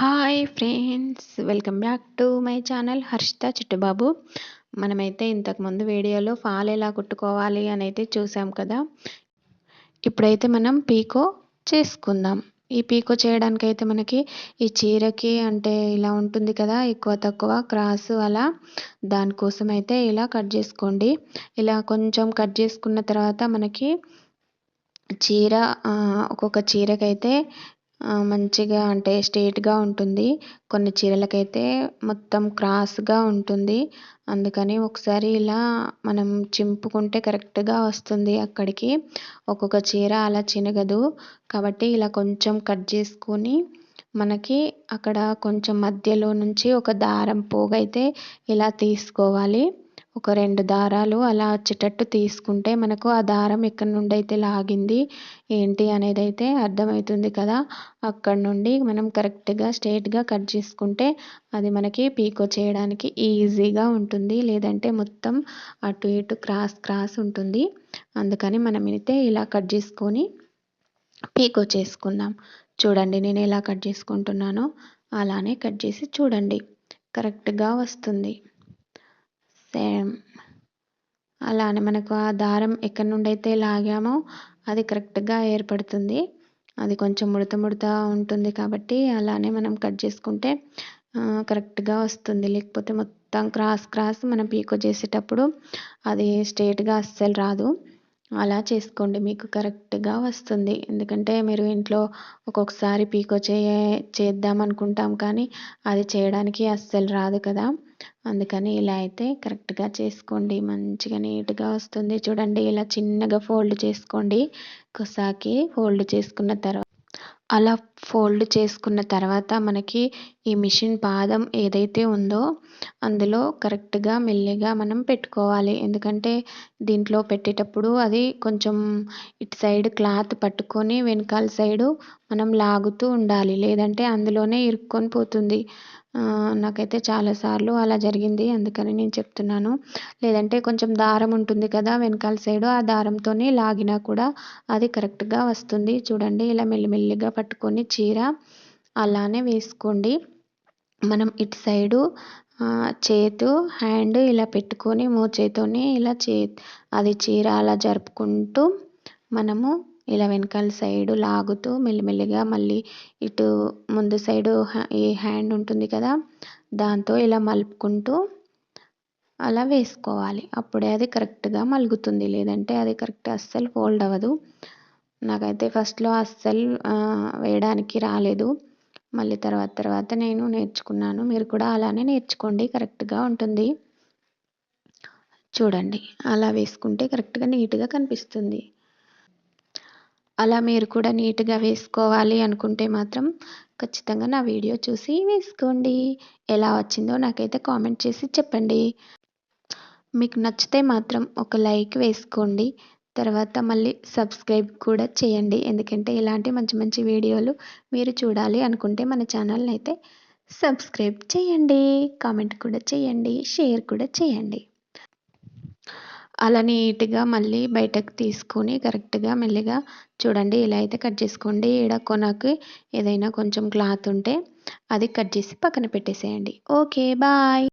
Hi friends welcome back to my channel Harshitha Chittubabu మనమైతే ఇంతకుముందు వీడియోలో ఫాల్ ఎలా కుట్టుకోవాలి అని అయితే చూసాం కదా. ఇప్పుడైతే మనం పీకో చేసుకుందాం. ఈ పీకో చేయడానికి అయితే మనకి ఈ చీరకి అంటే ఇలా ఉంటుంది కదా ఎక్కువ తక్కువ క్రాస్ అలా. దానికోసం అయితే ఇలా కట్ చేసుకోండి. ఇలా కొంచెం కట్ చేసుకున్న తర్వాత మనకి చీర ఒక్కొక్క చీరకైతే మంచిగా అంటే స్ట్రెయిట్గా ఉంటుంది. కొన్ని చీరలకైతే మొత్తం క్రాస్గా ఉంటుంది. అందుకని ఒకసారి ఇలా మనం చింపుకుంటే కరెక్ట్గా వస్తుంది అక్కడికి. ఒక్కొక్క చీర అలా చినగదు. కాబట్టి ఇలా కొంచెం కట్ చేసుకొని మనకి అక్కడ కొంచెం మధ్యలో నుంచి ఒక దారం పోగైతే ఇలా తీసుకోవాలి. ఒక రెండు దారాలు అలా వచ్చేటట్టు తీసుకుంటే మనకు ఆ దారం ఎక్కడి నుండి అయితే లాగింది ఏంటి అనేది అయితే అర్థమవుతుంది కదా. అక్కడ నుండి మనం కరెక్ట్గా స్ట్రేట్గా కట్ చేసుకుంటే అది మనకి పీకో చేయడానికి ఈజీగా ఉంటుంది. లేదంటే మొత్తం అటు ఇటు క్రాస్ క్రాస్ ఉంటుంది. అందుకని మనం అయితే ఇలా కట్ చేసుకొని పీకో చేసుకుందాం. చూడండి నేను ఎలా కట్ చేసుకుంటున్నానో. అలానే కట్ చేసి చూడండి. కరెక్ట్గా వస్తుంది. అలానే మనకు ఆ దారం ఎక్కడి నుండి అయితే లాగామో అది కరెక్ట్గా ఏర్పడుతుంది. అది కొంచెం ముడత ముడత ఉంటుంది కాబట్టి అలానే మనం కట్ చేసుకుంటే కరెక్ట్గా వస్తుంది. లేకపోతే మొత్తం క్రాస్ క్రాస్ మనం పీకో చేసేటప్పుడు అది స్ట్రేట్గా అస్సలు రాదు. అలా చేసుకోండి. మీకు కరెక్ట్గా వస్తుంది. ఎందుకంటే మీరు ఇంట్లో ఒక్కొక్కసారి పీకో చే చేద్దాం అనుకుంటాం కానీ అది చేయడానికి అస్సలు రాదు కదా. అందుకని ఇలా అయితే కరెక్ట్గా చేసుకోండి. మంచిగా నీట్గా వస్తుంది. చూడండి ఇలా చిన్నగా ఫోల్డ్ చేసుకోండి. కొసాకి ఫోల్డ్ చేసుకున్న తర్వాత అలా ఫోల్డ్ చేసుకున్న తర్వాత మనకి ఈ మిషన్ పాదం ఏదైతే ఉందో అందులో కరెక్ట్గా మెల్లిగా మనం పెట్టుకోవాలి. ఎందుకంటే దీంట్లో పెట్టేటప్పుడు అది కొంచెం ఇటు సైడ్ క్లాత్ పట్టుకొని వెనకాల సైడు మనం లాగుతూ ఉండాలి. లేదంటే అందులోనే ఇరుక్కొని పోతుంది. నాకైతే చాలాసార్లు అలా జరిగింది. అందుకని నేను చెప్తున్నాను. లేదంటే కొంచెం దారం ఉంటుంది కదా వెనకాల సైడ్ ఆ దారంతోనే లాగినా కూడా అది కరెక్ట్గా వస్తుంది. చూడండి ఇలా మెల్లిమెల్లిగా పట్టుకొని చీర అలానే వేసుకోండి. మనం ఇటు సైడు చేతు హ్యాండ్ ఇలా పెట్టుకొని మోచేతోని ఇలా చే అది చీర అలా జరుపుకుంటూ మనము ఇలా వెనకాల సైడు లాగుతూ మెల్లిమెల్లిగా మళ్ళీ ఇటు ముందు సైడు ఈ హ్యాండ్ ఉంటుంది కదా దాంతో ఇలా మలుపుకుంటూ అలా వేసుకోవాలి. అప్పుడే అది కరెక్ట్గా మలుగుతుంది. లేదంటే అది కరెక్ట్ అస్సలు ఫోల్డ్ అవ్వదు. నాకైతే ఫస్ట్లో అస్సలు వేయడానికి రాలేదు. మళ్ళీ తర్వాత తర్వాత నేను నేర్చుకున్నాను. మీరు కూడా అలానే నేర్చుకోండి. కరెక్ట్గా ఉంటుంది. చూడండి. అలా వేసుకుంటే కరెక్ట్గా నీట్గా కనిపిస్తుంది. అలా మీరు కూడా నీట్గా వేసుకోవాలి అనుకుంటే మాత్రం ఖచ్చితంగా నా వీడియో చూసి వేసుకోండి. ఎలా వచ్చిందో నాకైతే కామెంట్ చేసి చెప్పండి. మీకు నచ్చితే మాత్రం ఒక లైక్ వేసుకోండి. తర్వాత మళ్ళీ సబ్స్క్రైబ్ కూడా చేయండి. ఎందుకంటే ఇలాంటి మంచి మంచి వీడియోలు మీరు చూడాలి అనుకుంటే మన ఛానల్ని అయితే సబ్స్క్రైబ్ చేయండి కామెంట్ కూడా చేయండి షేర్ కూడా చేయండి. అలా నీట్గా మళ్ళీ బయటకు తీసుకొని కరెక్ట్గా మెల్లిగా చూడండి. ఇలా అయితే కట్ చేసుకోండి. ఈడ కొనకి ఏదైనా కొంచెం క్లాత్ ఉంటే అది కట్ చేసి పక్కన పెట్టేసేయండి. Okay bye.